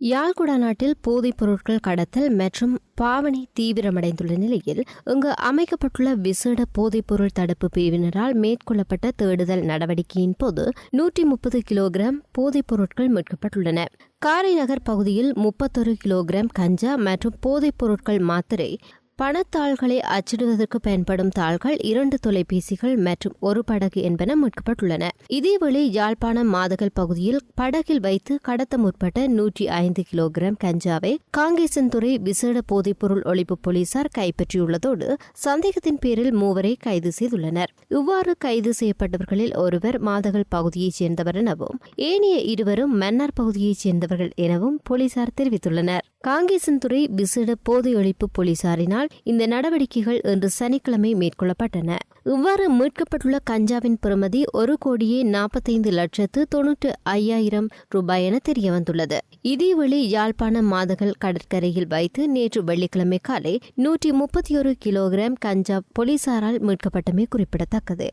யாழ்குடா நாட்டில் போதைப் பொருட்கள் கடத்தல் மற்றும் பாவனை தீவிரமடைந்துள்ள நிலையில் இங்கு அமைக்கப்பட்டுள்ள விசேட போதைப்பொருள் தடுப்பு பிரிவினரால் மேற்கொள்ளப்பட்ட தேடுதல் நடவடிக்கையின் போது நூற்றி முப்பது கிலோகிராம் போதைப் பொருட்கள் மீட்கப்பட்டுள்ளன. காரைநகர் பகுதியில் முப்பத்தொரு கிலோகிராம் கஞ்சா மற்றும் போதைப் பொருட்கள் மாத்திரை பணத்தாள்களை அச்சிடுவதற்கு பயன்படும் தாள்கள் இரண்டு தொலைபேசிகள் மற்றும் ஒரு படகு என்பன மீட்கப்பட்டுள்ளன. இதேவேளை யாழ்ப்பாணம் மாதகல் பகுதியில் படகில் வைத்து கடத்த முற்பட்ட நூற்றி ஐந்து கிலோகிராம் கஞ்சாவை காங்கேசன்துறை விசேட போதைப்பொருள் ஒழிப்பு போலீசார் கைப்பற்றியுள்ளதோடு சந்தேகத்தின் பேரில் மூவரை கைது செய்துள்ளனர். இவ்வாறு கைது செய்யப்பட்டவர்களில் ஒருவர் மாதகல் பகுதியைச் சேர்ந்தவர் எனவும் ஏனைய இருவரும் மன்னார் பகுதியைச் சேர்ந்தவர்கள் எனவும் போலீசார் தெரிவித்துள்ளனர். காங்கேசன்துறை விசேட போதை ஒழிப்பு போலீசாரினால் இந்த நடவடிக்கைகள் இன்று சனிக்கிழமை மேற்கொள்ளப்பட்டன. இவ்வாறு மீட்கப்பட்டுள்ள கஞ்சாவின் பெறுமதி ஒரு கோடியே நாற்பத்தைந்து லட்சத்து தொன்னூற்று ஐயாயிரம் ரூபாய் என தெரியவந்துள்ளது. இதேவேளை யாழ்ப்பாணம் மாதங்கள் கடற்கரையில் வைத்து நேற்று வெள்ளிக்கிழமை காலை நூற்றி முப்பத்தி ஒரு கிலோகிராம் கஞ்சா போலீசாரால் மீட்கப்பட்டமை குறிப்பிடத்தக்கது.